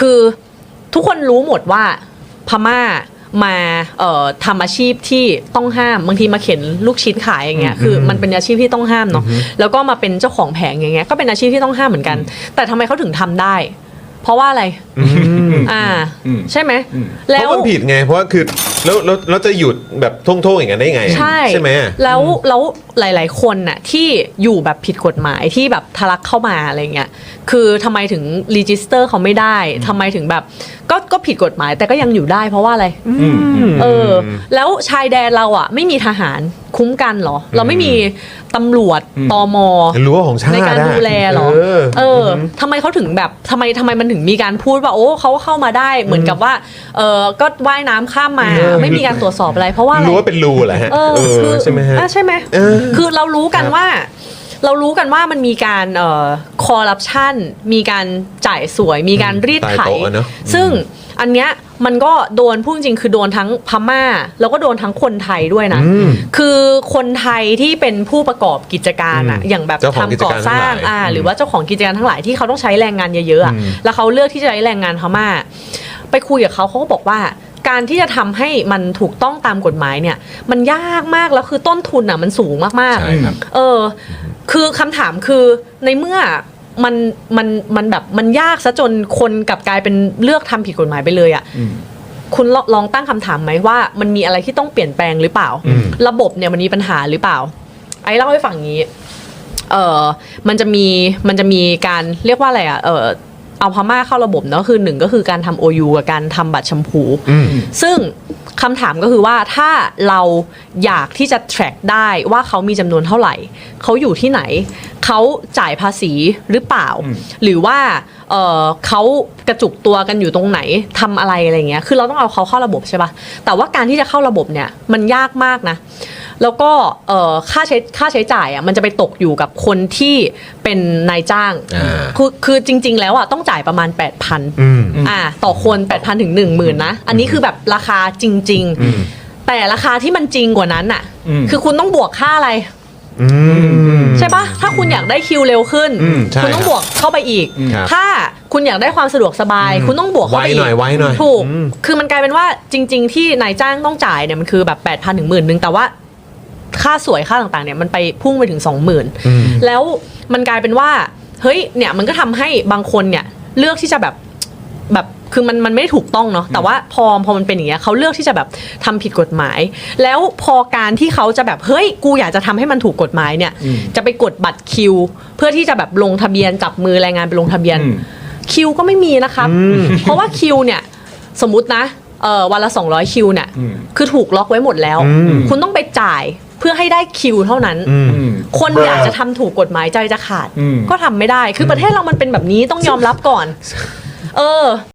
คือทุกคนรู้หมดว่าพม่ามาเอ่อทำอาชีพที่ต้องห้ามบางทีมาเข็นลูกชิ้นขายอย่างเงี้ยคือมันเป็นอาชีพที่ต้องห้ามเนาะแล้วก็มาเป็นเจ้าของแผงอย่างเงี้ยก็เป็นอาชีพที่ต้องห้ามเหมือนกัน แต่ทำไมเขาถึงทำได้ เพราะว่าอะไร อ่าอืมใช่ไหมอืมเพแล้ว ราะมันผิดไง เพราะว่าคือแล้วแล้วแล้วจะหยุดแบบท่งๆอย่างนั้นได้ไงใช่ใช่ไหมแล้วแล้วหลาย ๆ คนน่ะที่อยู่แบบผิดกฎหมายที่แบบทะลักเข้ามาอะไรเงี้ยคือทำไมถึงรีจิสเตอร์เขาไม่ได้ทำไมถึงแบบก็ก็ผิดกฎหมายแต่ก็ยังอยู่ได้เพราะว่าอะไรอืมอืมเออ แล้วชายแดนเราอะ ไม่มีทหาร คุ้มกันเหรอ เราไม่มีตำรวจอืมตมรั้วของชาติในการอะดูแลเหรอเออเออทำไมเขาถึงแบบทำไมทำไมมันถึงมีการพูดว่าโอ้เขาเข้ามาได้เหมือนกับว่าเออก็ว่ายน้ำข้ามมาเออไม่มีการตรวจสอบอะไรเพราะว่าอะไรรั้วเป็นรูเหรอฮะเออเออคือใช่ไหมฮะอะใช่ไหมเออคือเรารู้กันครับว่า เรารู้กันว่ามันมีการเอ่อคอร์รัปชันมีการจ่ายสวย มีการรีดใต้ไถโต๊ะอะเนอะ ซึ่งอันเนี้ยมันก็โดนพูดจริงคือโดนทั้งพม่า แล้วก็โดนทั้งคนไทยด้วยนะ อืม คือคนไทยที่เป็นผู้ประกอบกิจการอะอืมอย่างแบบเจ้าของกิจทำก่อการสร้างทั้งหลายอ่าอืมหรือว่าเจ้าของกิจการทั้งหลายที่เขาต้องใช้แรงงานเยอะๆอะอืม แล้วเขาเลือกที่จะใช้แรงงานพม่า ไปคุยกับเขาเขาก็บอกว่า การที่จะทำให้มันถูกต้องตามกฎหมายเนี่ย มันยากมากแล้วคือต้นทุนอะมันสูงมากใช่ครับ ๆ เออ คือคำถามคือในเมื่อมันมันมันแบบมันยากซะจนคนกลับกลายเป็นเลือกทำผิดกฎหมายไปเลยอะอืมคุณลลองตั้งคำถามไหมว่า มันมีอะไรที่ต้องเปลี่ยนแปลงหรือเปล่า อืม ระบบเนี่ยมันมีปัญหาหรือเปล่า ไอ้เล่าให้ฟังอย่างนี้ เออมันจะมีมันจะมีการเรียกว่าอะไรอะเออ เอาพม่าเข้าระบบเนาะคือหนึ่งก็คือการทำ OU กับการทำบัตรชมพู อืม ซึ่งคำถามก็คือว่าถ้าเราอยากที่จะ track ได้ว่าเขามีจำนวนเท่าไหร่ เขาอยู่ที่ไหน เขาจ่ายภาษีหรือเปล่าอืมหรือว่าเอ่อเขากระจุกตัวกันอยู่ตรงไหนทำอะไรอะไรเงี้ย คือเราต้องเอาเขาเข้าระบบใช่ปะแต่ว่าการที่จะเข้าระบบเนี่ยมันยากมากนะ แล้วก็เอ่อค่าใช้ค่าใช้จ่ายอะมันจะไปตกอยู่กับคนที่เป็นนายจ้าง อ่า คือคือจริง ๆ แล้วอะต้องจ่ายประมาณ 8,000อืม อ่าต่อคน 8,000ถึง 10,000นะ อันนี้คือแบบราคาจริง อืม ๆ แต่ราคาที่มันจริงกว่านั้นอะ อืม คือคุณต้องบวกค่าอะไร อืม ใช่ปะถ้าคุณอยากได้คิวเร็วขึ้น อืมใช่คุณต้องบวกเข้าไปอีก ครับถ้าคุณอยากได้ความสะดวกสบาย คุณต้องบวกเข้าไวไปอีกหน่อยไวหน่อยถูก อืม คือมันกลายเป็นว่าจริง ๆ ที่นายจ้างต้องจ่ายเนี่ยมันคือแบบ8,000ถึงหมื่นนึงแต่ว่า ค่าสวยค่าต่างๆเนี่ยมันไปพุ่งไปถึง 20,000อืมแล้วมันกลายเป็นว่าเฮ้ยเนี่ยมันก็ทำให้บางคนเนี่ยเลือกที่จะแบบแบบคือมันมันไม่ได้ถูกต้องเนาะแต่ว่าพอพอมันเป็นอย่างเงี้ยเขาเลือกที่จะแบบทำผิดกฎหมาย แล้วพอการที่เขาจะแบบเฮ้ยกูอยากจะทำให้มันถูกกฎหมายเนี่ยอืมจะไปกดบัตรคิว เพื่อที่จะแบบลงทะเบียนจับมือแรงงานไปลงทะเบียนอืมคิวก็ไม่มีนะครับ เพราะว่าคิวเนี่ยสมมตินะเออวันละ 200 คิวเนี่ยอืมคือถูกล็อกไว้หมดแล้วอืมคุณต้องไปจ่าย เพื่อให้ได้คิวเท่านั้นอืมอืม คนอยากจะทำถูกกฎหมายใจจะขาด อืม ก็ทำไม่ได้ คือประเทศเรามันเป็นแบบนี้ต้องยอมรับก่อน เออ